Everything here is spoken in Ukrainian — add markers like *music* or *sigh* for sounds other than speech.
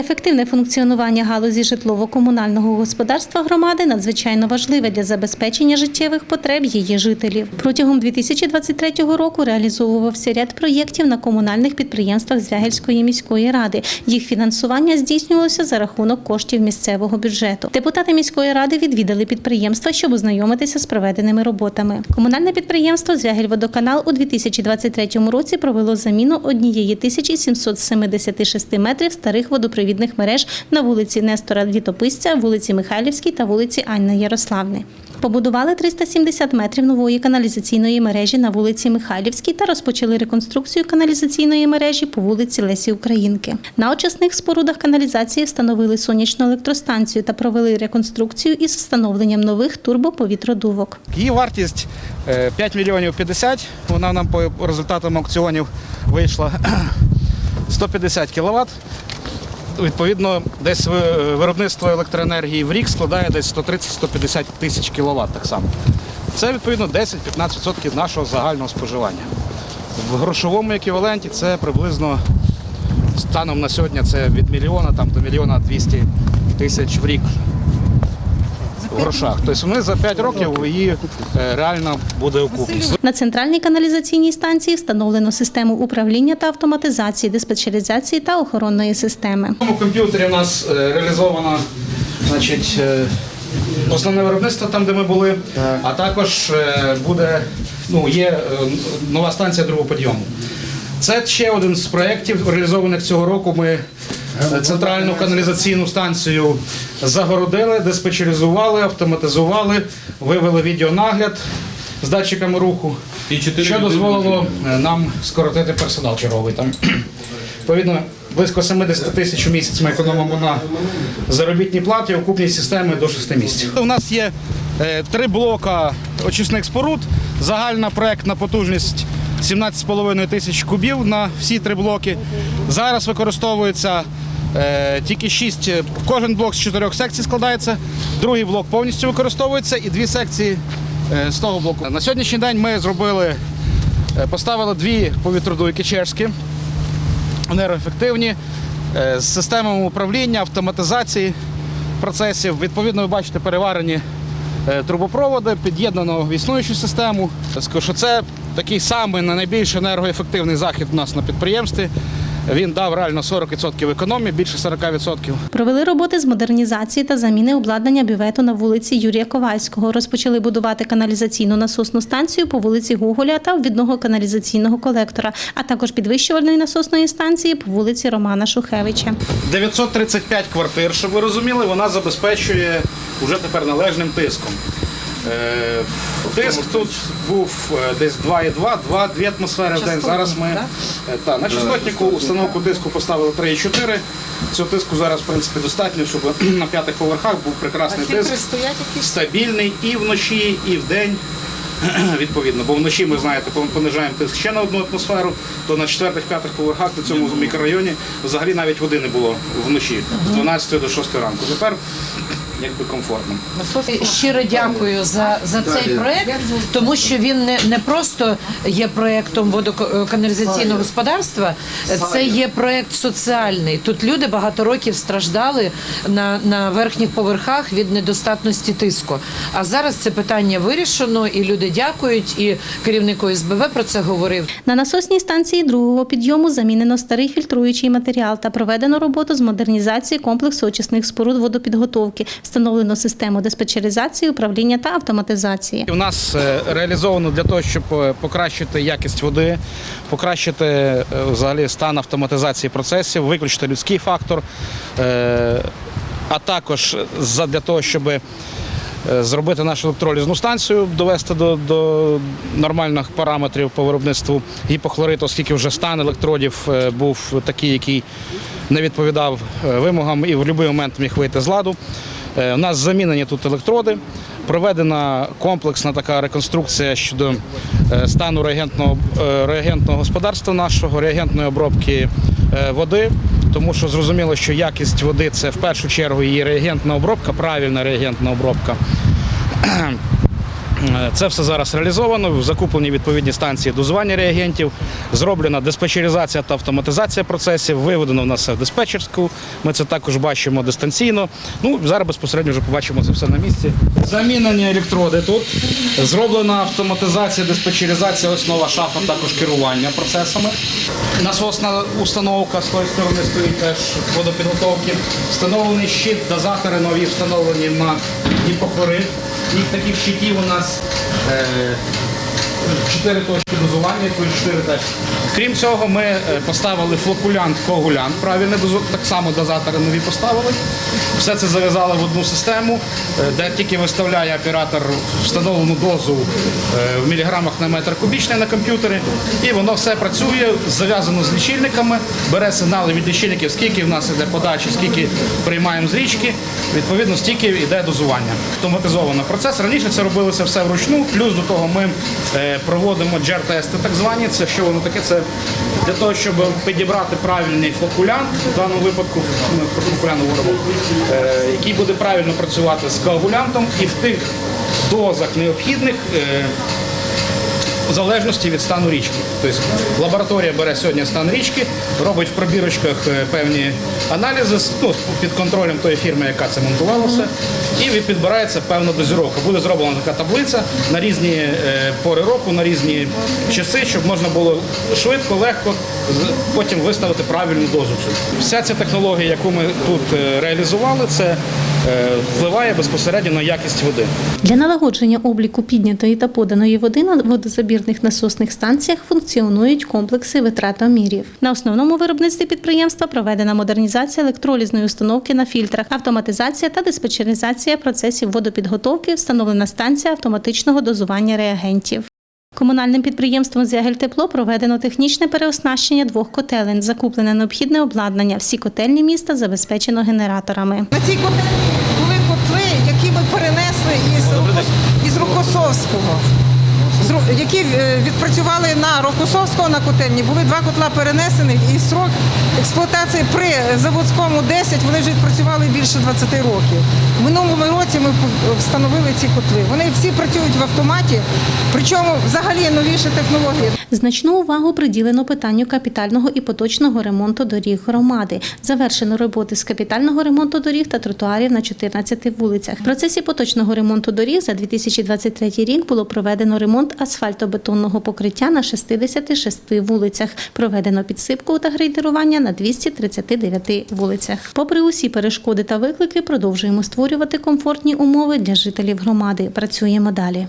Ефективне функціонування галузі житлово-комунального господарства громади надзвичайно важливе для забезпечення життєвих потреб її жителів. Протягом 2023 року реалізовувався ряд проєктів на комунальних підприємствах Звягельської міської ради. Їх фінансування здійснювалося за рахунок коштів місцевого бюджету. Депутати міської ради відвідали підприємства, щоб ознайомитися з проведеними роботами. Комунальне підприємство Звягельводоканал у 2023 році провело заміну однієї 1776 метрів старих водопровідних мереж на вулиці Нестора Літописця, вулиці Михайлівській та вулиці Анни Ярославни. Побудували 370 метрів нової каналізаційної мережі на вулиці Михайлівській та розпочали реконструкцію каналізаційної мережі по вулиці Лесі Українки. На очисних спорудах каналізації встановили сонячну електростанцію та провели реконструкцію із встановленням нових турбоповітродувок. Її вартість е, 5 мільйонів 50. Вона нам по результатам аукціонів вийшла *clears throat* 150 кВт. Відповідно, десь виробництво електроенергії в рік складає десь 130-150 тисяч кВт так само. Це відповідно 10-15% нашого загального споживання. В грошовому еквіваленті це приблизно станом на сьогодні це від мільйона там, до мільйона 200 тисяч в рік в грошах. Тобто ми за 5 років її е, реально буде окупність. На центральній каналізаційній станції встановлено систему управління та автоматизації, диспетчеризації та охоронної системи. Цьому комп'ютері у нас е, реалізовано значить, е, основне виробництво там, де ми були, а також буде, ну, є нова станція другоподйому. Це ще один з проєктів, реалізованих цього року. Ми центральну каналізаційну станцію загородили, диспетчеризували, автоматизували, вивели відеонагляд з датчиками руху, що дозволило е, нам скоротити персонал черговий там. Відповідно, близько 70 тисяч у місяць ми економимо на заробітній платі, окупній системи до 6 місяців. У нас є е, три блока очисних споруд, загальна проектна потужність 17,5 тисяч кубів на всі три блоки. Зараз використовується е, тільки 6, кожен блок з чотирьох секцій складається, другий блок повністю використовується і дві секції е, з того блоку. На сьогоднішній день ми зробили, е, поставили дві повітродуйки чешські енергоефективні, е, з системами управління, автоматизації процесів. Відповідно, ви бачите переварені е, трубопроводи, під'єднано в існуючу систему. Скажу, що це такий самий на найбільш енергоефективний захід у нас на підприємстві. Він дав реально 40% економії, більше 40%. Провели роботи з модернізації та заміни обладнання бювету на вулиці Юрія Ковальського. Розпочали будувати каналізаційну насосну станцію по вулиці Гоголя та обвідного каналізаційного колектора, а також підвищувальної насосної станції по вулиці Романа Шухевича. 935 квартир, щоб ви розуміли, вона забезпечує вже тепер належним тиском. Е, Тиск тут був е, десь 2,2, 2, 2 атмосфери в день. Зараз ми е, та, на частотнику установку тиску поставили 3,4. Цього тиску зараз в принципі достатньо, щоб *clears throat* на п'ятих поверхах був прекрасний тиск. Стабільний і вночі, і вдень. *clears throat* Відповідно, бо вночі ми знаєте, коли ми понижаємо тиск ще на одну атмосферу, то на четвертих-п'ятих поверхах на цьому мікрорайоні взагалі навіть води не було вночі з 12 до 6 ранку. Тепер якби комфортно. Щиро дякую за, за цей проект, тому що він не, не просто є проектом водоканалізаційного господарства, це є проект соціальний. Тут люди багато років страждали на, на верхніх поверхах від недостатності тиску. А зараз це питання вирішено, і люди дякують. І керівник ОСБВ про це говорив. На насосній станції другого підйому замінено старий фільтруючий матеріал та проведено роботу з модернізації комплексу очисних споруд водопідготовки. Встановлено систему диспетчеризації, управління та автоматизації. У нас е, реалізовано для того, щоб е, покращити якість води, покращити е, взагалі стан автоматизації процесів, виключити людський фактор, а також для того, щоб зробити нашу електролізну станцію, довести до, до нормальних параметрів по виробництву гіпохлориту, оскільки вже стан електродів був такий, який не відповідав вимогам і в будь-який момент міг вийти з ладу. Е, У нас замінені тут електроди, проведена комплексна така реконструкція щодо е, стану реагентного, е, реагентного господарства нашого, реагентної обробки води. Тому що зрозуміло, що якість води це в першу чергу її реагентна обробка, правильна реагентна обробка. Е, Це все зараз реалізовано. Закуплені відповідні станції дозування реагентів, зроблена диспетчеризація та автоматизація процесів. Виведено в нас в диспетчерську. Ми це також бачимо дистанційно. Ну зараз безпосередньо вже побачимо це все на місці. Замінені електроди тут. Зроблена автоматизація, диспетчеризація, ось нова шафа, також керування процесами. Насосна установка з тої сторони стоїть теж водопідготовки. Встановлений щит, дозатори нові встановлені на гіпохлорид. Їх таких щитів у нас 呃 чотири точки дозування, відповідь чотири теж. Крім цього, ми е, поставили флокулянт, коагулянт, правильне дозу, так само дозатори нові поставили. Все це зав'язали в одну систему, е, де тільки виставляє оператор встановлену дозу е, в міліграмах на метр кубічний на комп'ютері, і воно все працює, зав'язано з лічильниками, бере сигнали від лічильників, скільки в нас йде подачі, скільки приймаємо з річки, відповідно, стільки йде дозування. Автоматизовано процес. Раніше це робилося все вручну, плюс до того ми проводимо джер-тести, так звані. Це що воно таке? Це для того, щоб підібрати правильний флокулянт, в даному випадку ми про флокулян говоримо, е, який буде правильно працювати з коагулянтом і в тих дозах необхідних. В залежності від стану річки. Тобто лабораторія бере сьогодні стан річки, робить в пробірочках е, певні аналізи ну, під контролем тої фірми, яка це монтувала все, і підбирається певна дозіровка. Буде зроблена така таблиця на різні е, пори року, на різні часи, щоб можна було швидко, легко потім виставити правильну дозу. Вся ця технологія, яку ми тут е, реалізували, це впливає безпосередньо на якість води. Для налагодження обліку піднятої та поданої води на водозабірних насосних станціях функціонують комплекси витратомірів. На основному виробництві підприємства проведена модернізація електролізної установки на фільтрах, автоматизація та диспетчеризація процесів водопідготовки, встановлена станція автоматичного дозування реагентів. Комунальним підприємством «Зягельтепло» проведено технічне переоснащення двох котелень, закуплене необхідне обладнання. Всі котельні міста забезпечено генераторами. На цій котельні були котли, які ми перенесли із, із Рокосовського. Які е, відпрацювали на Рокосовського на котельні, були два котла перенесених і срок експлуатації при заводському 10 вони вже відпрацювали більше 20 років. В минулому році ми встановили ці котли. Вони всі працюють в автоматі, причому взагалі новіші технології. Значну увагу приділено питанню капітального і поточного ремонту доріг громади. Завершено роботи з капітального ремонту доріг та тротуарів на 14 вулицях. В процесі поточного ремонту доріг за 2023 рік було проведено ремонт асфальтобетонного покриття на 66 вулицях. Проведено підсипку та грейдерування на 239 вулицях. Попри усі перешкоди та виклики, продовжуємо створювати комфортні умови для жителів громади. Працюємо далі.